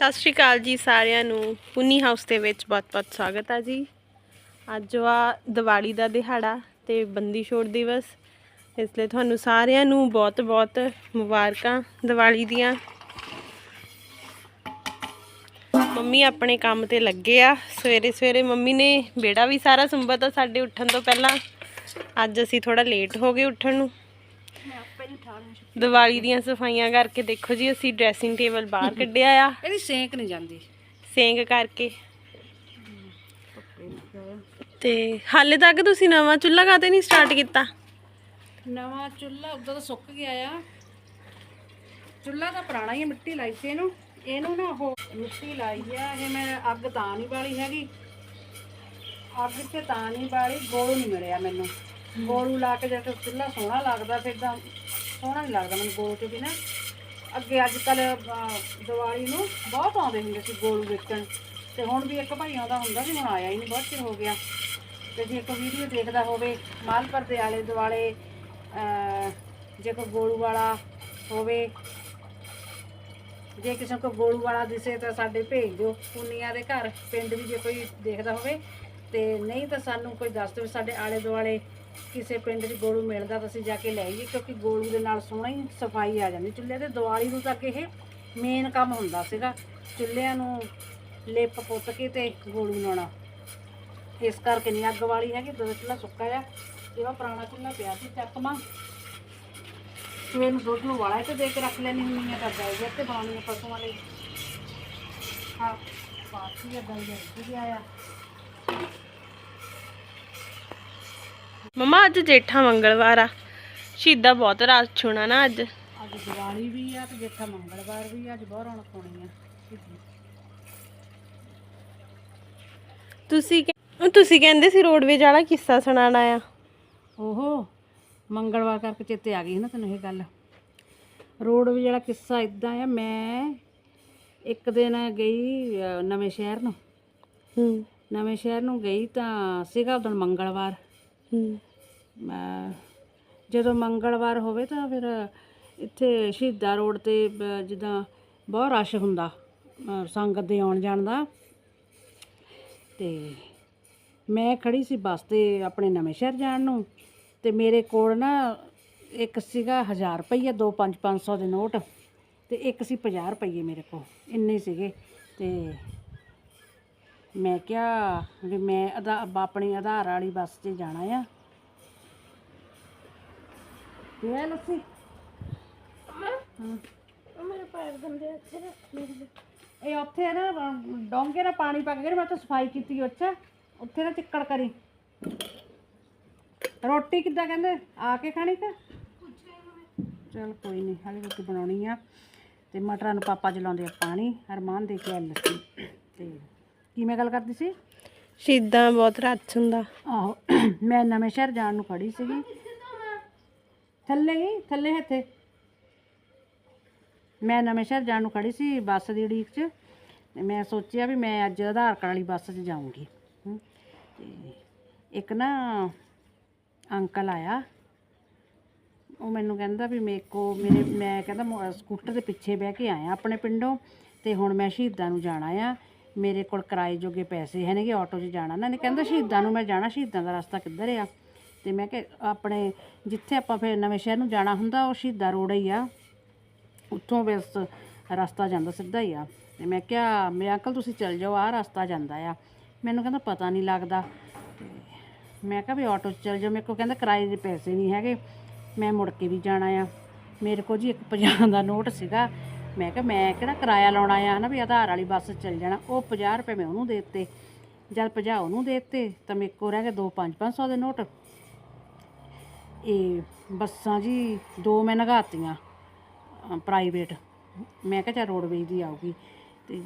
ਸਤਿ ਸ਼੍ਰੀ ਅਕਾਲ ਜੀ ਸਾਰਿਆਂ ਨੂੰ। ਪੁੰਨੀ ਹਾਊਸ ਦੇ ਵਿੱਚ ਬਹੁਤ-ਬਹੁਤ ਸਵਾਗਤ ਆ ਜੀ। ਅੱਜ ਆ ਦੀਵਾਲੀ ਦਾ ਦਿਹਾੜਾ ਤੇ ਬੰਦੀ ਛੋੜ ਦਿਵਸ। ਇਸ ਲਈ ਤੁਹਾਨੂੰ ਸਾਰਿਆਂ ਨੂੰ ਬਹੁਤ-ਬਹੁਤ ਮੁਬਾਰਕਾਂ ਦੀਵਾਲੀ ਦੀਆਂ। ਮੰਮੀ ਆਪਣੇ ਕੰਮ ਤੇ ਲੱਗੇ ਆ। ਸਵੇਰੇ ਸਵੇਰੇ ਮੰਮੀ ਨੇ ਬੇੜਾ ਵੀ ਸਾਰਾ ਸੰਭਤਾ ਸਾਡੇ ਉੱਠਣ ਤੋਂ ਪਹਿਲਾਂ। ਅੱਜ ਅਸੀਂ ਥੋੜਾ ਲੇਟ ਹੋ ਗਏ ਉੱਠਣ ਨੂੰ। ਦੀਵਾਲੀ ਦੀਆਂ ਸਫਾਈਆਂ ਕਰਕੇ ਦੇਖੋ ਜੀ ਅਸੀਂ ਡਰੈਸਿੰਗ ਟੇਬਲ ਬਾਹਰ ਕੱਢਿਆ ਆ। ਇਹਦੀ ਸੇਕ ਨਹੀਂ ਜਾਂਦੀ। ਸੇਂਗ ਕਰਕੇ। ਤੇ ਹਾਲੇ ਤੱਕ ਤੁਸੀਂ ਨਵਾਂ ਚੁੱਲ੍ਹਾ ਕਾਤੇ ਨਹੀਂ ਸਟਾਰਟ ਕੀਤਾ? ਨਵਾਂ ਚੁੱਲ੍ਹਾ ਉਦੋਂ ਤਾਂ ਸੁੱਕ ਗਿਆ ਆ। ਚੁੱਲ੍ਹਾ ਤਾਂ ਪੁਰਾਣਾ ਹੀ ਆ ਮਿੱਟੀ ਲਾਈ ਸੀ ਇਹਨੂੰ। ਇਹਨੂੰ ਨਾ ਉਹ ਮਿੱਟੀ ਲਾਈ ਆ ਇਹ ਮੈਂ ਅੱਗ ਤਾਂ ਨਹੀਂ ਬਾਲੀ ਹੈਗੀ। ਅੱਗ ਤੇ ਤਾਂ ਨਹੀਂ ਬਾਲੀ ਗੋਲੂ ਨਹੀਂ ਮਿਲਿਆ ਮੈਨੂੰ। ਗੋਲੂ ਲਾ ਕੇ ਜੇ ਚੁੱਲ੍ਹਾ ਸੋਹਣਾ ਲੱਗਦਾ ਫਿਰ ਤਾਂ ਸੋਹਣਾ ਨਹੀਂ ਲੱਗਦਾ ਮੈਨੂੰ ਗੋਲੂ ਤੋਂ ਬਿਨਾ ਅੱਗੇ ਅੱਜ ਕੱਲ ਦੀਵਾਲੀ ਨੂੰ ਬਹੁਤ ਆਉਂਦੇ ਹੁੰਦੇ ਸੀ ਗੋਲੂ ਵੇਚਣ ਤੇ ਹੁਣ ਵੀ ਇੱਕ ਭਾਈ ਆਉਂਦਾ ਹੁੰਦਾ ਵੀ ਹੁਣ ਆਇਆ ਹੀ ਨਹੀਂ, ਬਹੁਤ ਚਿਰ ਹੋ ਗਿਆ। ਤੇ ਜੇ ਕੋਈ ਵੀਡੀਓ ਦੇਖਦਾ ਹੋਵੇ ਮਾਲਪੁਰ ਦੇ ਆਲੇ ਦੁਆਲੇ ਜੇ ਕੋਈ ਗੋਲੂ ਵਾਲਾ ਹੋਵੇ, ਜੇ ਕਿਸੇ ਕੋ ਗੋਲੂ ਵਾਲਾ ਦਿਸੇ ਤਾਂ ਸਾਡੇ ਭੇਜ ਦਿਓ। ਪੁੰਨੀਆਂ ਦੇ ਘਰ, ਪਿੰਡ ਵੀ ਜੇ ਕੋਈ ਦੇਖਦਾ ਹੋਵੇ, ਤੇ ਨਹੀਂ ਤਾਂ ਸਾਨੂੰ ਕੋਈ ਦੱਸ ਦਿਓ ਸਾਡੇ ਆਲੇ ਦੁਆਲੇ ਕਿਸੇ ਪਿੰਡ 'ਚ ਗੋਲੂ ਮਿਲਦਾ ਤਾਂ ਅਸੀਂ ਜਾ ਕੇ ਲੈ ਆਈਏ, ਕਿਉਂਕਿ ਗੋਲੂ ਦੇ ਨਾਲ ਸੋਹਣਾ ਹੀ ਸਫ਼ਾਈ ਆ ਜਾਂਦੀ। ਚੁੱਲ੍ਹੇ ਤੇ ਦੀਵਾਲੀ ਨੂੰ ਤੱਕ ਇਹ ਮੇਨ ਕੰਮ ਹੁੰਦਾ ਸੀਗਾ। ਚੁੱਲ੍ਹਿਆਂ ਨੂੰ ਲਿਪ ਪੁੱਤ ਕੇ ਤੇ ਗੋਲੂ ਲਾਉਣਾ। ਇਸ ਕਰਕੇ ਨਹੀਂ ਅੱਗ ਵਾਲੀ ਹੈਗੀ ਦੋ ਚੁੱਲ੍ਹਾ ਸੁੱਕਾ ਆ, ਜਿਹੜਾ ਪੁਰਾਣਾ ਚੁੱਲ੍ਹਾ ਪਿਆ ਸੀ ਚੱਕਮਾ ਸਵੇਰ ਨੂੰ ਦੁੱਧ ਨੂੰ ਵਾਲਾ ਤੇ ਦੇ ਕੇ ਰੱਖ ਲੈਣੀ ਹੁੰਦੀ ਆ ਤਾਂ ਗਾਈ ਤੇ ਪਾਉਣੀ ਪਸ਼ੂਆਂ ਲਈ। ਹਾਂ ਪਾਤੀ ਆ ਗਾਈ ਦੇ ਆਇਆ ਮਮਾ ਅੱਜ ਜੇਠਾ ਮੰਗਲਵਾਰ ਆ। ਸ਼ਹੀਦਾ ਬਹੁਤ ਰਸ਼ ਹੋਣਾ ਨਾ ਅੱਜ। ਅੱਜ ਦੀਵਾਲੀ ਵੀ ਆ ਤੇ ਜੇਠਾ ਮੰਗਲਵਾਰ ਵੀ ਆ ਅੱਜ ਬਹੁਤ ਰੌਣਕ ਹੋਣੀ ਆ। ਤੁਸੀਂ ਕਹਿ- ਤੁਸੀਂ ਕਹਿੰਦੇ ਸੀ ਰੋਡਵੇਜ ਵਾਲਾ ਕਿੱਸਾ ਸੁਣਾਉਣਾ ਆ ਓਹੋ ਮੰਗਲਵਾਰ ਕਰਕੇ ਚੇਤੇ ਆ ਗਈ ਨਾ ਤੈਨੂੰ ਇਹ ਗੱਲ। ਰੋਡ ਵੀ ਜਿਹੜਾ ਕਿੱਸਾ ਇਦਾਂ ਆ ਮੈਂ ਇੱਕ ਦਿਨ ਗਈ ਨਵੇਂ ਸ਼ਹਿਰ ਨੂੰ। ਹੂੰ। ਨਵੇਂ ਸ਼ਹਿਰ ਨੂੰ ਗਈ ਤਾਂ ਸੀਗਾ ਉਦੋਂ ਮੰਗਲਵਾਰ। ਜਦੋਂ ਮੰਗਲਵਾਰ ਹੋਵੇ ਤਾਂ ਫਿਰ ਇੱਥੇ ਸ਼ਹੀਦਾਂ ਰੋਡ ਤੇ ਜਿੱਦਾਂ ਬਹੁਤ ਰਸ਼ ਹੁੰਦਾ ਸੰਗਤ ਦੇ ਆਉਣ ਜਾਣ ਦਾ। ਤੇ ਮੈਂ ਖੜੀ ਸੀ ਬੱਸ ਤੇ ਆਪਣੇ ਨਵੇਂ ਸ਼ਹਿਰ ਜਾਣ ਨੂੰ ਤੇ ਮੇਰੇ ਕੋਲ ਨਾ ਇੱਕ ਸੀਗਾ 1000 ਰੁਪਈਆ, ਦੋ 5 500 ਦੇ ਨੋਟ ਤੇ ਇੱਕ ਸੀ 50 ਰੁਪਈਏ ਮੇਰੇ ਕੋਲ, ਇੰਨੇ ਸੀਗੇ। ਤੇ ਮੈਂ ਕਿਹਾ ਵੀ ਮੈਂ ਅਦਾ ਆਪਣੀ ਆਧਾਰ ਵਾਲੀ ਬੱਸ 'ਤੇ ਜਾਣਾ ਆ। ਇਹ ਲੱਸੀ? ਮੇਰੇ ਪੈਰ ਗੰਦੇ ਇੱਥੇ ਇਹ ਉੱਥੇ ਨਾ ਡੋਂਗੇ ਨਾਲ ਪਾਣੀ ਪਾ ਕੇ ਮੈਂ ਤਾਂ ਸਫ਼ਾਈ ਕੀਤੀ ਅੱਛਾ? ਉੱਥੇ ਨਾ ਚਿੱਕੜ ਕਰੀ। ਰੋਟੀ ਕਿੱਦਾਂ ਕਹਿੰਦੇ? ਆ ਕੇ ਖਾਣੀ ਕਿ ਚਲ ਕੋਈ ਨਹੀਂ ਹਾਲੇ ਰੋਟੀ ਬਣਾਉਣੀ ਆ। ਤੇ ਮਟਰਾਂ ਨੂੰ ਪਾਪਾ ਚਲਾਉਂਦੇ ਆ ਪਾਣੀ। ਅਰਮਾਨ ਦੇ ਕੇ ਲੱਸੀ। ਤੇ ਕੀ ਮੈਂ ਗੱਲ ਕਰਦੀ ਸੀ? ਸ਼ਹੀਦਾਂ ਬਹੁਤ ਰਸ਼ ਹੁੰਦਾ। ਆਹੋ ਮੈਂ ਨਵੇਂ ਸ਼ਹਿਰ ਜਾਣ ਨੂੰ ਖੜੀ ਸੀਗੀ। ਥੱਲੇ ਹੀ ਥੱਲੇ ਹੱਥੇ। ਮੈਂ ਨਵੇਂ ਸ਼ਹਿਰ ਜਾਣ ਨੂੰ ਖੜੀ ਸੀ ਬੱਸ ਦੀ ਉਡੀਕ 'ਚ। ਤੇ ਮੈਂ ਸੋਚਿਆ ਵੀ ਮੈਂ ਅੱਜ ਆਧਾਰ ਕਾਰਡ ਵਾਲੀ ਬੱਸ 'ਚ ਜਾਊਂਗੀ। ਹਮ, ਤੇ ਇੱਕ ਨਾ ਅੰਕਲ ਆਇਆ। ਉਹ ਮੈਨੂੰ ਕਹਿੰਦਾ ਵੀ ਮੇਰੇ ਕੋ ਮੇਰੇ ਮੈਂ ਕਹਿੰਦਾ ਮੋ- ਸਕੂਟਰ ਦੇ ਪਿੱਛੇ ਬਹਿ ਕੇ ਆਇਆ ਆਪਣੇ ਪਿੰਡੋਂ। ਤੇ ਹੁਣ ਮੈਂ ਸ਼ਹੀਦਾਂ ਨੂੰ ਜਾਣਾ ਆ। ਮੇਰੇ ਕੋਲ ਕਿਰਾਏ ਜੋਗੇ ਪੈਸੇ ਹੈ ਨੇਗੇ ਆਟੋ 'ਚ ਜਾਣਾ। ਨਾ ਨੇ ਕਹਿੰਦਾ ਸ਼ਹੀਦਾਂ ਨੂੰ ਮੈਂ ਜਾਣਾ, ਸ਼ਹੀਦਾਂ ਦਾ ਰਸਤਾ ਕਿੱਧਰ ਆ? ਤੇ ਮੈਂ ਕਿ ਆਪਣੇ ਜਿੱਥੇ ਆਪਾਂ ਫਿਰ ਨਵੇਂ ਸ਼ਹਿਰ ਨੂੰ ਜਾਣਾ ਹੁੰਦਾ, ਉਹ ਸ਼ਹੀਦਾਂ ਰੋਡ ਹੀ ਆ। ਉੱਥੋਂ ਬਸ ਰਸਤਾ ਜਾਂਦਾ ਸਿੱਧਾ ਹੀ ਆ। ਤੇ ਮੈਂ ਕਿਹਾ ਮੇਰੇ ਅੰਕਲ ਤੁਸੀਂ ਚੱਲ ਜਾਓ, ਆਹ ਰਸਤਾ ਜਾਂਦਾ ਆ। ਮੈਨੂੰ ਕਹਿੰਦਾ, ਪਤਾ ਨਹੀਂ ਲੱਗਦਾ। ਤੇ ਮੈਂ ਕਿਹਾ ਵੀ ਆਟੋ 'ਚ ਚੱਲ ਜਾਓ। ਮੇਰੇ ਕੋਲ ਕਹਿੰਦਾ ਕਿਰਾਏ ਦੇ ਪੈਸੇ ਨਹੀਂ ਹੈਗੇ। ਮੈਂ ਮੁੜ ਕੇ ਵੀ ਜਾਣਾ ਆ। ਮੇਰੇ ਕੋਲ ਜੀ ਇੱਕ 50 ਦਾ ਨੋਟ ਸੀਗਾ। ਮੈਂ ਕਿਹਾ, ਮੈਂ ਕਿਹੜਾ ਕਿਰਾਇਆ ਲਾਉਣਾ ਆ ਨਾ ਵੀ ਆਧਾਰ ਵਾਲੀ ਬੱਸ ਚੱਲ ਜਾਣਾ। ਉਹ 50 ਰੁਪਏ ਮੈਂ ਉਹਨੂੰ ਦੇ ਦਿੱਤੇ। ਜਦ 50 ਉਹਨੂੰ ਦੇ ਦਿੱਤੇ, ਤਾਂ ਮੇਰੇ ਕੋਲ ਰਹਿ ਗਏ ਦੋ 5-500 ਦੇ ਨੋਟ। ਇਹ ਬੱਸਾਂ ਜੀ ਦੋ ਮੈਂ ਨਗਾਤੀਆਂ ਪ੍ਰਾਈਵੇਟ ਮੈਂ ਕਿਹਾ ਚਾ ਰੋਡਵੇਜ ਦੀ ਆਊਗੀ। ਤੇ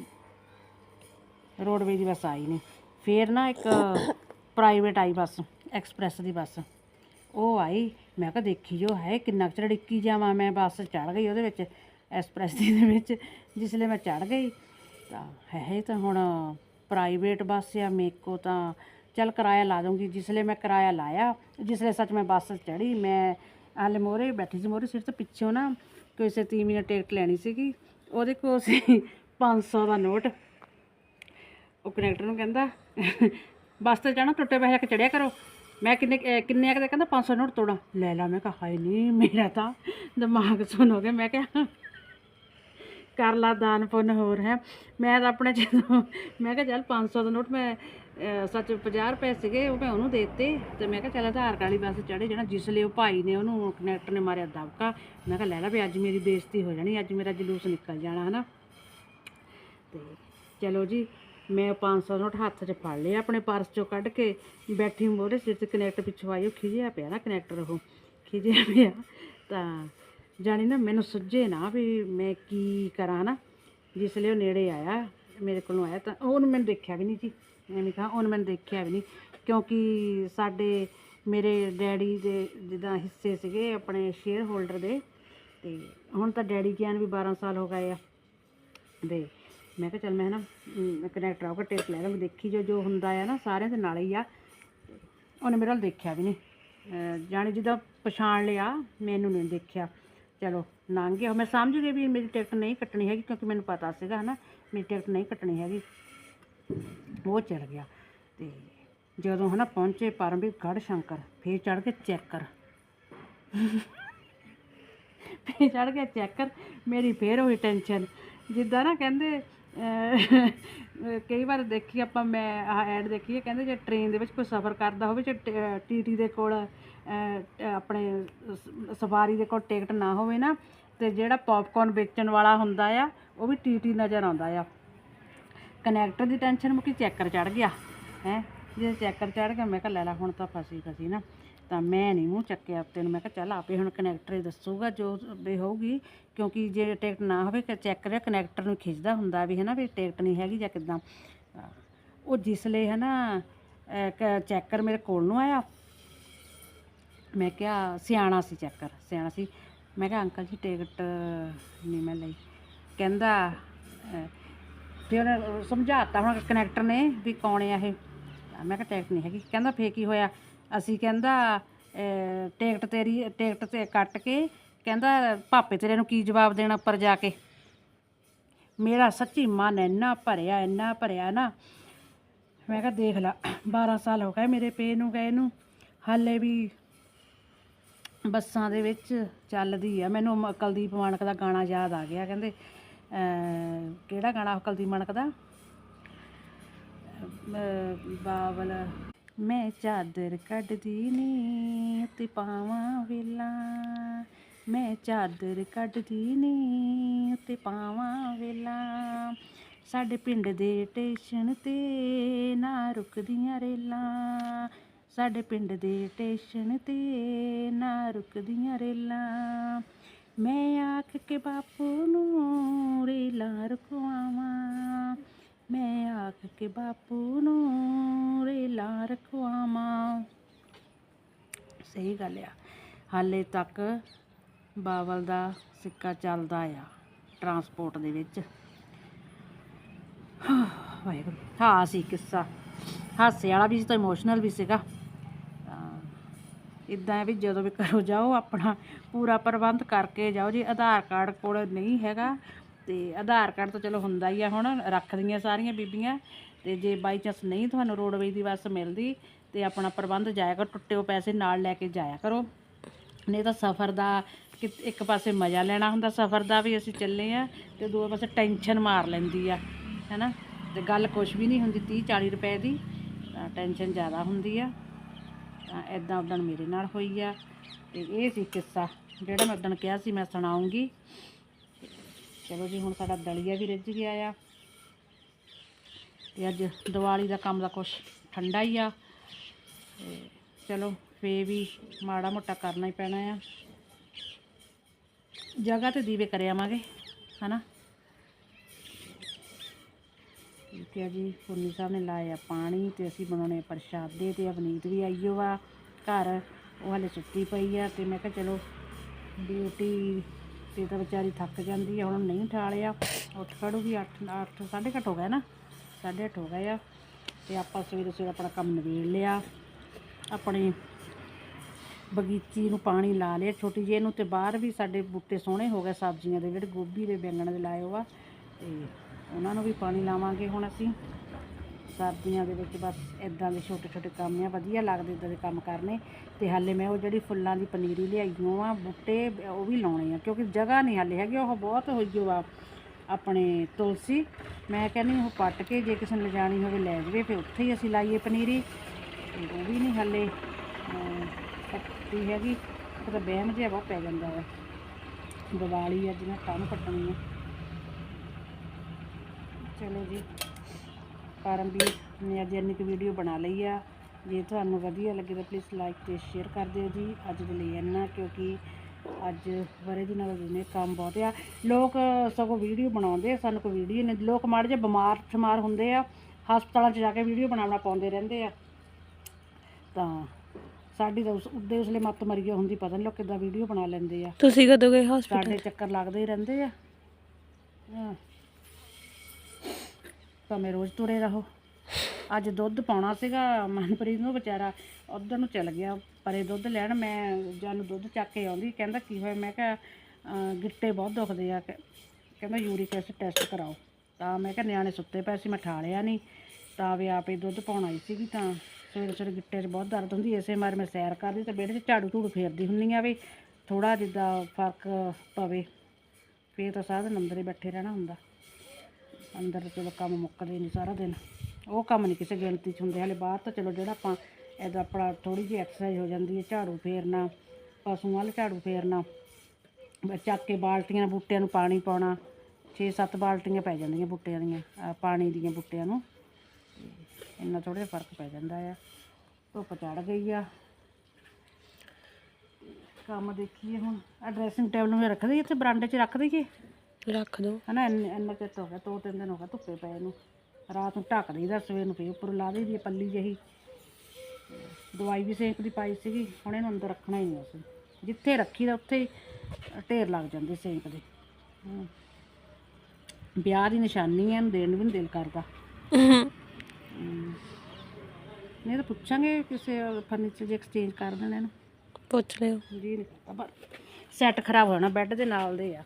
ਰੋਡਵੇਜ ਦੀ ਬੱਸ ਆਈ ਨਹੀਂ ਫੇਰ ਨਾ ਇੱਕ ਪ੍ਰਾਈਵੇਟ ਆਈ ਬੱਸ ਐਕਸਪ੍ਰੈਸ ਦੀ ਬੱਸ। ਉਹ ਆਈ। ਮੈਂ ਕਿਹਾ, ਦੇਖੀ ਜੋ ਹੈ, ਕਿੰਨਾ ਕੁ ਚਿਰ ਜਾਵਾਂ ਮੈਂ, ਬੱਸ ਚੜ ਗਈ ਉਹਦੇ ਵਿੱਚ। ਐਕਸਪ੍ਰੈਸ ਦੀ ਦੇ ਵਿੱਚ ਜਿਸਲੇ ਮੈਂ ਚੜ ਗਈ। ਤਾਂ ਹੈ ਹੈ ਤਾਂ ਹੁਣ ਪ੍ਰਾਈਵੇਟ ਬੱਸ ਆ, ਮੇਰੇ ਕੋ ਤਾਂ ਚੱਲ ਕਿਰਾਇਆ ਲਾ ਦੂੰਗੀ ਜਿਸਲੇ ਮੈਂ ਕਿਰਾਇਆ ਲਾਇਆ। ਜਿਸਲੇ ਸੱਚ ਮੈਂ ਬੱਸ ਚੜੀ ਮੈਂ ਹਾਲੇ ਮੋਰੇ ਬੈਠੀ ਸੀ ਮੋਰੇ ਸਿਰ ਤੋਂ ਪਿੱਛੋਂ ਨਾ ਕਿਸੇ ਤੀਵੀ ਨੇ ਟਿਕਟ ਲੈਣੀ ਸੀਗੀ। ਉਹਦੇ ਕੋਲ ਸੀ 500 ਦਾ ਨੋਟ। ਉਹ ਕਨੈਕਟਰ ਨੂੰ ਕਹਿੰਦਾ, ਬੱਸ ਤੇ ਜਾਣਾ, ਟੁੱਟੇ ਪੈਸੇ ਕੇ ਚੜਿਆ ਕਰੋ। ਮੈਂ ਕਿੰਨੇ, ਅਹ ਕਿੰਨੇ ਆ ਕਹਿੰਦਾ 500 ਨੋਟ ਤੋੜਾ। ਲੈ ਲਾ, ਮੈਂ ਕਿਹਾ, ਹਾਏ ਨਹੀਂ ਮੇਰਾ ਤਾਂ ਦਿਮਾਗ ਸੁਣ ਹੋ ਗਿਆ। ਮੈਂ ਕਿਹਾ ਕਰ ਲਾ ਦਾਨ ਪੁੰਨ ਹੋਰ, ਹੈ। ਮੈਂ ਤਾਂ ਆਪਣੇ ਜਦੋਂ ਮੈਂ ਕਿਹਾ ਚੱਲ 500 ਦਾ ਨੋਟ ਮੈਂ ਸੱਚ 50 ਰੁਪਏ ਸੀਗੇ, ਉਹ ਮੈਂ ਉਹਨੂੰ ਦੇਤੇ ਦਿੱਤੇ ਤੇ ਮੈਂ ਕਿਹਾ ਚੱਲ ਆਧਾਰ ਕਾਰਡ ਵਾਲੀ ਬਸ ਚੜੇ ਜਿਹੜਾ ਜਿਸ ਲਈ ਉਹ ਭਾਈ ਨੇ ਉਹਨੂੰ ਕਨੈਕਟਰ ਨੇ ਮਾਰਿਆ ਦਬਕਾ। ਮੈਂ ਕਿਹਾ ਲੈ ਲੈ ਵੀ ਅੱਜ ਮੇਰੀ ਬੇਇੱਜ਼ਤੀ ਹੋ ਜਾਣੀ, ਅੱਜ ਮੇਰਾ ਜਲੂਸ ਨਿਕਲ ਜਾਣਾ, ਹਨਾ। ਤੇ ਚਲੋ ਜੀ, ਮੈਂ 500 ਨੋਟ ਹੱਥ 'ਚ ਫੜ ਲਿਆ, ਆਪਣੇ ਪਰਸ 'ਚੋਂ ਕੱਢ ਕੇ ਬੈਠੀ ਮੋਰੇ ਸਿਰ 'ਚ ਕਨੈਕਟ ਪਿੱਛੋਂ ਆਈ, ਉਹ ਖਿਜਿਆ ਪਿਆ ਨਾ ਕਨੈਕਟਰ ਉਹ। ਖਿਜਿਆ ਪਿਆ ਤਾਂ ਜਾਣੀ ਨਾ ਮੈਨੂੰ ਸੁੱਝੇ ਨਾ ਵੀ ਮੈਂ ਕੀ ਕਰਾਂ ਨਾ, ਜਿਸ ਲਈ ਉਹ ਨੇੜੇ ਆਇਆ, ਮੇਰੇ ਕੋਲੋਂ ਆਇਆ ਤਾਂ ਉਹਨੂੰ ਮੈਨੂੰ ਦੇਖਿਆ ਵੀ ਨਹੀਂ ਜੀ ਐਵੇਂ ਕਹਾਂ ਉਹਨੂੰ ਮੈਨੂੰ ਦੇਖਿਆ ਵੀ ਨਹੀਂ, ਕਿਉਂਕਿ ਸਾਡੇ ਮੇਰੇ ਡੈਡੀ ਦੇ ਜਿੱਦਾਂ ਹਿੱਸੇ ਸੀਗੇ ਆਪਣੇ ਸ਼ੇਅਰ ਹੋਲਡਰ ਦੇ, ਤੇ ਹੁਣ ਤਾਂ ਡੈਡੀ ਗਿਆਨ ਵੀ 12 ਸਾਲ ਹੋ ਗਏ ਆ। ਦੇ ਮੈਂ ਕਿਹਾ ਚੱਲ ਮੈਂ ਨਾ ਕਨੈਕਟਰ ਆਉਗਾ ਟੇਪ ਲੈ ਲਾਂ ਮੈਂ ਦੇਖੀ ਜੋ ਜੋ ਹੁੰਦਾ ਆ ਨਾ ਸਾਰਿਆਂ ਦੇ ਨਾਲ ਹੀ ਆ। ਉਹਨੇ ਮੇਰੇ ਵੱਲ ਦੇਖਿਆ ਵੀ ਨਹੀਂ। ਅਹ, ਜਾਣੀ ਜਿੱਦਾਂ ਪਛਾਣ ਲਿਆ, ਮੈਨੂੰ ਨਹੀਂ ਦੇਖਿਆ। ਚਲੋ, ਲੰਘ ਗਿਆ। ਮੈਂ ਸਮਝ ਗਈ ਵੀ ਮੇਰੀ ਟਿਕਟ ਨਹੀਂ ਕੱਟਣੀ ਹੈਗੀ, ਕਿਉਂਕਿ ਮੈਨੂੰ ਪਤਾ ਸੀਗਾ, ਹਨਾ, ਮੇਰੀ ਟਿਕਟ ਨਹੀਂ ਕੱਟਣੀ ਹੈਗੀ। ਉਹ ਚੜ ਗਿਆ। ਤੇ ਜਦੋਂ, ਹਨਾ, ਪਹੁੰਚੇ ਪਰਮਵੀਰ ਗੜ ਸ਼ੰਕਰ, ਫੇਰ ਚੜ ਕੇ ਚੈੱਕ ਕਰ ਫੇਰ ਚੜ ਕੇ ਚੈੱਕ ਕਰ ਮੇਰੀ ਫੇਰ ਹੋਈ ਟੈਨਸ਼ਨ ਜਿੱਦਾਂ ਨਾ ਕਹਿੰਦੇ ਕਈ ਵਾਰ ਦੇਖੀ ਆਪਾਂ, ਮੈਂ ਐਡ ਦੇਖੀ ਹੈ, ਕਹਿੰਦੇ ਜੇ ਟ੍ਰੇਨ ਦੇ ਵਿੱਚ ਕੋਈ ਸਫ਼ਰ ਕਰਦਾ ਹੋਵੇ, ਜੇ ਟੀਟੀ ਦੇ ਕੋਲ ਆਪਣੇ ਸ- ਸਵਾਰੀ ਦੇ ਕੋਲ ਟਿਕਟ ਨਾ ਹੋਵੇ ਨਾ ਅਤੇ ਜਿਹੜਾ ਪੌਪਕੌਰਨ ਵੇਚਣ ਵਾਲਾ ਹੁੰਦਾ ਆ, ਉਹ ਵੀ ਟੀ ਟੀ ਨਜ਼ਰ ਆਉਂਦਾ ਆ। ਕਨੈਕਟਰ ਦੀ ਟੈਨਸ਼ਨ ਮੁੱਕੀ ਚੈੱਕਰ ਚੜ ਗਿਆ। ਹੈ? ਜੇ ਚੈੱਕਰ ਚੜ ਗਿਆ, ਮੈਂ ਕਿਹਾ, ਲੈ ਲੈ, ਹੁਣ ਤਾਂ ਫਸੀ ਫਸੀ ਨਾ। ਤਾਂ ਮੈਂ ਨਹੀਂ ਮੂੰਹ ਚੱਕਿਆ ਤੈਨੂੰ ਮੈਂ ਕਿਹਾ, ਚੱਲ ਆਪੇ ਹੁਣ ਕਨੈਕਟਰ ਦੱਸੂਗਾ ਜੋ ਵੀ ਹੋਊਗੀ, ਕਿਉਂਕਿ ਜੇ ਟਿਕਟ ਨਾ ਹੋਵੇ ਕਿ ਚੈੱਕ ਕਰਿਆ ਕਨੈਕਟਰ ਨੂੰ ਖਿੱਚਦਾ ਹੁੰਦਾ ਵੀ ਹੈ ਨਾ ਵੀ ਟਿਕਟ ਨਹੀਂ ਹੈਗੀ ਜਾਂ ਕਿਦਾਂ। ਉਹ ਜਿਸ ਲਈ ਹੈ ਨਾ ਚੈੱਕਰ ਮੇਰੇ ਕੋਲ ਨੂੰ ਆਇਆ। ਮੈਂ ਕਿਹਾ ਸਿਆਣਾ ਸੀ ਚੱਕਰ ਸਿਆਣਾ ਸੀ। ਮੈਂ ਕਿਹਾ ਅੰਕਲ ਜੀ ਟਿਕਟ ਨਹੀਂ ਮੈਂ ਲਈ। ਕਹਿੰਦਾ ਅਹ, ਫਿਰ ਉਹਨੇ ਸਮਝਾਤਾ ਹੁਣ ਕਨੈਕਟਰ ਨੇ ਵੀ ਕੌਣ ਆ ਇਹ। ਮੈਂ ਕਿਹਾ ਟਿਕਟ ਨਹੀਂ ਹੈਗੀ। ਕਹਿੰਦਾ ਫੇਰ ਕੀ ਹੋਇਆ? ਅਸੀਂ ਕਹਿੰਦਾ ਅਹ, ਟਿਕਟ ਤੇਰੀ ਟਿਕਟ ਤੇ ਕੱਟ ਕੇ ਕਹਿੰਦਾ ਪਾਪੇ ਤੇਰੇ ਨੂੰ ਕੀ ਜਵਾਬ ਦੇਣਾ ਉੱਪਰ ਜਾ ਕੇ? ਮੇਰਾ ਸੱਚੀ ਮਨ ਇੰਨਾ ਭਰਿਆ ਇੰਨਾ ਭਰਿਆ ਨਾ। ਮੈਂ ਕਿਹਾ ਦੇਖ ਲਾ 12 ਸਾਲ ਹੋ ਗਏ ਮੇਰੇ ਪੇ ਨੂੰ ਗਏ ਨੂੰ। ਹਾਲੇ ਵੀ ਬੱਸਾਂ ਦੇ ਵਿੱਚ ਚੱਲਦੀ ਆ। ਮੈਨੂੰ ਮ- ਕੁਲਦੀਪ ਮਾਨਕ ਦਾ ਗਾਣਾ ਯਾਦ ਆ ਗਿਆ। ਕਹਿੰਦੇ ਕਿਹੜਾ ਗਾਣਾ ਉਹ ਕੁਲਦੀਪ ਮਾਨਕ ਦਾ? ਬਾਵਲ। ਮੈਂ ਚਾਦਰ ਕੱਢਦੀ ਨੀ, ਤੇ ਪਾਵਾਂ ਵੇਲਾ। ਮੈਂ ਚਾਦਰ ਕੱਢਦੀ ਨੀ, ਤੇ ਪਾਵਾਂ ਵੇਲਾ। ਸਾਡੇ ਪਿੰਡ ਦੇ ਸਟੇਸ਼ਨ ਤੇ ਨਾ ਰੁਕਦੀਆਂ ਰੇਲਾਂ। ਸਾਡੇ ਪਿੰਡ ਦੇ ਸਟੇਸ਼ਨ ਤੇ ਨਾ ਰੁਕਦੀਆਂ ਰੇਲਾਂ। ਮੈਂ ਆਖ ਕੇ ਬਾਪੂ ਨੂੰ ਰੇਲਾਂ ਰਖਵਾਵਾਂ। ਮੈਂ ਆਖ ਕੇ ਬਾਪੂ ਨੂੰ ਰੇਲਾਂ ਰਖਵਾਵਾਂ। ਸਹੀ ਗੱਲ ਆ। ਹਾਲੇ ਤੱਕ ਬਾਵਲ ਦਾ ਸਿੱਕਾ ਚੱਲਦਾ ਆ ਟਰਾਂਸਪੋਰਟ ਦੇ ਵਿੱਚ। ਵਾਹਿਗੁਰੂ। ਹਾਂ ਸੀ ਕਿੱਸਾ। ਹਾਸੇ ਵਾਲਾ ਵੀ ਸੀ ਤੇ ਇਮੋਸ਼ਨਲ ਵੀ ਸੀਗਾ। ਇਦਾਂ ਵੀ ਜਦੋਂ ਵੀ ਕਰੋ ਜਾਓ, ਆਪਣਾ ਪੂਰਾ ਪ੍ਰਬੰਧ ਕਰਕੇ ਜਾਓ ਜੀ। ਆਧਾਰ ਕਾਰਡ ਕੋਲ ਨਹੀਂ ਹੈਗਾ ਤੇ ਆਧਾਰ ਕਾਰਡ ਤਾਂ ਚਲੋ ਹੁੰਦਾ ਹੀ ਆ ਹੁਣ, ਰੱਖਦੀਆਂ ਸਾਰੀਆਂ ਬੀਬੀਆਂ ਤੇ ਜੇ ਬਾਈ ਚਾਂਸ ਨਹੀਂ ਤੁਹਾਨੂੰ ਰੋਡਵੇਜ਼ ਦੀ ਬੱਸ ਮਿਲਦੀ ਤੇ ਆਪਣਾ ਪ੍ਰਬੰਧ ਜਾਇਆ ਕਰੋ, ਟੁੱਟੇ ਹੋਏ ਪੈਸੇ ਨਾਲ ਲੈ ਕੇ ਜਾਇਆ ਕਰੋ। ਨਹੀਂ ਤਾਂ ਸਫ਼ਰ ਦਾ ਕਿ- ਇੱਕ ਪਾਸੇ ਮਜ਼ਾ ਲੈਣਾ ਹੁੰਦਾ, ਸਫ਼ਰ ਦਾ ਵੀ ਅਸੀਂ ਚੱਲੇ ਆ ਤੇ ਦੂਏ ਪਾਸੇ ਟੈਨਸ਼ਨ ਮਾਰ ਲੈਂਦੀ ਆ, ਹੈਨਾ? ਤੇ ਗੱਲ ਕੁਝ ਵੀ ਨਹੀਂ ਹੁੰਦੀ 30 40 ਰੁਪਏ ਦੀ ਤਾਂ ਟੈਨਸ਼ਨ ਜ਼ਿਆਦਾ ਹੁੰਦੀ ਆ। ਤਾਂ ਇਦਾਂ ਉਦਣ ਮੇਰੇ ਨਾਲ ਹੋਈ ਆ। ਤੇ ਇਹ ਸੀ ਕਿੱਸਾ, ਜਿਹੜਾ ਮੈਂ ਉਦਣ ਕਿਹਾ ਸੀ ਮੈਂ ਸੁਣਾਉਂਗੀ। ਚਲੋ ਜੀ, ਹੁਣ ਸਾਡਾ ਦਲੀਆ ਵੀ ਰਿੱਝ ਗਿਆ ਆ। ਤੇ ਅੱਜ ਦੀਵਾਲੀ ਦਾ ਕੰਮ ਦਾ ਕੁਛ ਠੰਡਾ ਹੀ ਆ। ਤੇ ਚਲੋ ਫੇ ਵੀ ਮਾੜਾ ਮੋਟਾ ਕਰਨਾ ਹੀ ਪੈਣਾ ਆ। ਜਗ੍ਹਾ ਤੇ ਦੀਵੇ ਕਰ ਆਵਾਂਗੇ ਹਨਾ? ਠੀਕ ਹੈ ਜੀ, ਪੁੰਨੀ ਸਾਹਿਬ ਨੇ ਲਾਇਆ ਪਾਣੀ ਤੇ ਅਸੀਂ ਬਣਾਉਣੇ ਪ੍ਰਸ਼ਾਦੇ ਤੇ ਅਵਨੀਤ ਵੀ ਆਈਓ ਵਾ ਘਰ, ਉਹ ਹਲੇ ਸੁੱਤੀ ਪਈ ਆ ਤੇ ਮੈਂ ਕਿਹਾ ਚਲੋ ਡਿਊਟੀ ਤੇ ਤਾਂ ਵਿਚਾਰੀ ਥੱਕ ਜਾਂਦੀ ਆ, ਹੁਣ ਨਹੀਂ ਠਾਲਿਆ। ਉੱਠ ਖੜੂਗੀ 8 ਅੱਠ ਸਾਢੇ ਕੁ ਅੱਠ ਹੋ ਗਏ ਨਾ, ਸਾਢੇ ਅੱਠ ਹੋ ਗਏ ਆ ਤੇ ਆਪਾਂ ਸਵੇਰੇ ਸਵੇਰੇ ਆਪਣਾ ਕੰਮ ਨਵੇੜ ਲਿਆ। ਆਪਣੇ ਬਗੀਚੀ ਨੂੰ ਪਾਣੀ ਲਾ ਲਿਆ ਛੋਟੀ ਜਿਹੀ ਨੂੰ ਤੇ ਬਾਹਰ ਵੀ ਸਾਡੇ ਬੂਟੇ ਸੋਹਣੇ ਹੋ ਗਏ, ਸਬਜ਼ੀਆਂ ਦੇ ਜਿਹੜੇ ਗੋਭੀ ਦੇ ਬੈਂਗਣ ਦੇ ਲਾਏ ਹੋਆ ਤੇ ਉਹਨਾਂ ਨੂੰ ਵੀ ਪਾਣੀ ਲਾਵਾਂਗੇ ਹੁਣ ਅਸੀਂ। ਸਰਦੀਆਂ ਦੇ ਵਿੱਚ ਬਸ ਇਦਾਂ ਦੇ ਛੋਟੇ ਛੋਟੇ ਕੰਮ ਆ ਵਧੀਆ ਲੱਗਦੇ ਇਦਾਂ ਦੇ ਕੰਮ ਕਰਨੇ। ਤੇ ਹਾਲੇ ਮੈਂ ਉਹ ਜਿਹੜੀ ਫੁੱਲਾਂ ਦੀ ਪਨੀਰੀ ਲਿਆਈ ਹੋ ਆ ਬੂਟੇ ਉਹ ਵੀ ਲਾਉਣੇ ਆ ਕਿਉਂਕਿ ਜਗ੍ਹਾ ਨਹੀਂ ਹਾਲੇ ਹੈਗੀ ਉਹ ਬਹੁਤ ਹੋਈ ਓ ਆ ਆਪਣੇ ਤੁਲਸੀ। ਮੈਂ ਕਹਿੰਦੀ ਉਹ ਪੱਟ ਕੇ ਜੇ ਕਿਸੇ ਨੇ ਲਿਜਾਣੀ ਹੋਵੇ ਲੈ ਜਾਵੇ ਫਿਰ ਉੱਥੇ ਹੀ ਅਸੀਂ ਲਾਈਏ ਪਨੀਰੀ। ਉਹ ਵੀ ਨਹੀਂ ਹਾਲੇ ਅਹ, ਪੱਟੀ ਹੈਗੀ। ਉਹ ਤਾਂ ਵਹਿਮ ਜਿਹਾ ਬਹੁਤ ਪੈ ਜਾਂਦਾ ਹੈ ਦੀਵਾਲੀ ਅੱਜ ਮੈਂ ਕੰਨ ਕੱਟਣੀ ਹੈ ਚਲੋ ਜੀ ਪਰਮਵੀਰ ਨੇ ਅੱਜ ਇੰਨੀ ਕੁ ਵੀਡੀਓ ਬਣਾ ਲਈ ਆ। ਜੇ ਤੁਹਾਨੂੰ ਵਧੀਆ ਲੱਗੇ ਤਾਂ ਪਲੀਜ਼ ਲਾਈਕ ਤੇ ਸ਼ੇਅਰ ਕਰ ਦਿਓ ਜੀ। ਅੱਜ ਦੇ ਲਈ ਇੰਨਾ ਕਿਉਂਕਿ ਅੱਜ ਬੜੇ ਦਿਨਾਂ ਦਾ ਦਿਨ ਕੰਮ ਬਹੁਤ ਆ। ਲੋਕ ਸਗੋਂ ਵੀਡੀਓ ਬਣਾਉਂਦੇ ਸਾਨੂੰ ਕੋਈ ਵੀਡੀਓ ਨਹੀਂ ਲੋਕ ਮਾੜੇ ਜਿਹੇ ਬਿਮਾਰ ਸ਼ਮਾਰ ਹੁੰਦੇ ਆ। ਹਸਪਤਾਲਾਂ 'ਚ ਜਾ ਕੇ ਵੀਡੀਓ ਬਣਾਉਣਾ ਪਾਉਂਦੇ ਰਹਿੰਦੇ ਆ। ਤਾਂ ਸਾਡੀ ਤਾਂ ਉਸ ਉੱਦੇ ਉਸਲੇ ਮੱਤ ਮਰੀ ਹੁੰਦੀ ਪਤਾ ਨਹੀਂ ਲੋਕ ਕਿੱਦਾਂ ਵੀਡੀਓ ਬਣਾ ਲੈਂਦੇ ਆ। ਤੁਸੀਂ ਕਦੋਂ ਗਏ ਹਸਪੀਟਲ ਸਾਡੇ ਚੱਕਰ ਲੱਗਦੇ ਹੀ ਰਹਿੰਦੇ ਆ। ਹਾਂ। ਭਾਵੇਂ ਰੋਜ਼ ਤੁਰੇ ਰਹੋ। ਅੱਜ ਦੁੱਧ ਪਾਉਣਾ ਸੀਗਾ, ਮਨਪ੍ਰੀਤ ਨੂੰ ਵਿਚਾਰਾ ਉਧਰ ਨੂੰ ਚਲ ਗਿਆ, ਪਰੇ ਦੁੱਧ ਲੈਣ। ਮੈਂ ਜਾਨੂੰ ਦੁੱਧ ਚੱਕ ਕੇ ਆਉਂਦੀ, ਕਹਿੰਦਾ, ਕੀ ਹੋਇਆ? ਮੈਂ ਕਿਹਾ ਗਿੱਟੇ ਬਹੁਤ ਦੁਖਦੇ ਆ। ਕਹਿੰਦਾ, ਯੂਰਿਕ ਐਸਿਡ ਟੈਸਟ ਕਰਾਓ। ਤਾਂ ਮੈਂ ਕਿਹਾ, ਨਿਆਣੇ ਸੁੱਤੇ ਪਏ ਸੀ, ਮੈਂ ਠਾਲਿਆ ਨਹੀਂ ਤਾਂ ਵੀ ਆਪੇ ਦੁੱਧ ਪਾਉਣ ਆਈ ਸੀਗੀ ਤਾਂ ਸਵੇਰੇ ਸਵੇਰੇ ਗਿੱਟੇ 'ਚ ਬਹੁਤ ਦਰਦ ਹੁੰਦੀ, ਇਸੇ ਮਾਰ ਮੈਂ ਸੈਰ ਕਰਦੀ, ਤੇ ਵਿਹੜੇ 'ਚ ਝਾੜੂ ਝੂੜੂ ਫੇਰਦੀ ਹੁੰਨੀ ਆ ਵੀ ਥੋੜਾ ਜਿੱਦਾਂ ਫ਼ਰਕ ਪਵੇ, ਫੇਰ ਤਾਂ ਸਾਰਾ ਦਿਨ ਅੰਦਰ ਹੀ ਬੈਠੇ ਰਹਿਣਾ ਹੁੰਦਾ। ਅੰਦਰ ਚਲੋ ਕੰਮ ਮੁੱਕਦੇ ਨਹੀਂ ਸਾਰਾ ਦਿਨ। ਉਹ ਕੰਮ ਨਹੀਂ ਕਿਸੇ ਗਿਣਤੀ 'ਚ ਹੁੰਦੇ, ਹਲੇ ਬਾਹਰ ਤਾਂ ਚਲੋ ਜਿਹੜਾ ਆਪਾਂ ਇਹਦਾ ਆਪਣਾ ਥੋੜੀ ਜਿਹੀ ਐਕਸਰਸਾਈਜ਼ ਹੋ ਜਾਂਦੀ ਹੈ, ਝਾੜੂ ਫੇਰਨਾ, ਪਸ਼ੂਆਂ ਵਾਲ ਝਾੜੂ ਫੇਰਨਾ ਚੱਕ ਕੇ ਬਾਲਟੀਆਂ ਬੂਟਿਆਂ ਨੂੰ ਪਾਣੀ ਪਾਉਣਾ 6-7 ਬਾਲਟੀਆਂ ਪੈ ਜਾਂਦੀਆਂ ਬੂਟਿਆਂ ਦੀਆਂ ਪਾਣੀ ਦੀਆਂ ਬੂਟਿਆਂ ਨੂੰ। ਇੰਨਾ ਥੋੜ੍ਹਾ ਜਿਹਾ ਫ਼ਰਕ ਪੈ ਜਾਂਦਾ ਆ। ਧੁੱਪ ਚੜ ਗਈ ਆ। ਕੰਮ ਦੇਖੀਏ ਹੁਣ। ਆ ਡਰੈਸਿੰਗ ਟੇਬਲ ਨੂੰ ਰੱਖ ਦਈਏ ਇੱਥੇ ਬਰਾਂਡੇ 'ਚ ਰੱਖ ਦਈਏ ਰੱਖ ਦੋ। ਹਨਾ ਇੰਨ- ਇੰਨਾ ਚਿਰ ਹੋ ਗਿਆ ਦੋ ਤਿੰਨ ਦਿਨ ਹੋ ਗਏ ਧੁੱਪੇ ਪਏ ਨੂੰ। ਰਾਤ ਨੂੰ ਢੱਕ ਦਈਦਾ ਸਵੇਰ ਨੂੰ ਫੇਰ ਉੱਪਰ ਲਾ ਦਈਦੀ ਪੱਲੀ ਜਿਹੀ। ਦਵਾਈ ਵੀ ਸੇਕ ਦੀ ਪਾਈ ਸੀਗੀ ਹੁਣ ਇਹਨੂੰ ਅੰਦਰ ਰੱਖਣਾ ਹੀ ਨਹੀਂ ਅਸੀਂ। ਜਿੱਥੇ ਰੱਖੀ ਦਾ ਉੱਥੇ ਹੀ ਢੇਰ ਲੱਗ ਜਾਂਦੇ ਸੇਕ ਦੇ। ਵਿਆਹ ਦੀ ਨਿਸ਼ਾਨੀ ਹੈ ਇਹਨੂੰ ਦੇਣ ਨੂੰ ਵੀ ਨਹੀਂ ਦਿਲ ਕਰਦਾ। ਨਹੀਂ ਤਾਂ ਪੁੱਛਾਂਗੇ ਕਿਸੇ ਫਰਨੀਚਰ 'ਚ ਐਕਸਚੇਂਜ ਕਰ ਦੇਣਾ ਇਹਨੂੰ। ਪੁੱਛ ਲਿਓ। ਜੀ ਨਹੀਂ ਕਰਦਾ ਪਰ ਸੈੱਟ ਖਰਾਬ ਹੋਣਾ ਬੈੱਡ ਦੇ ਨਾਲ ਦੇ ਆ।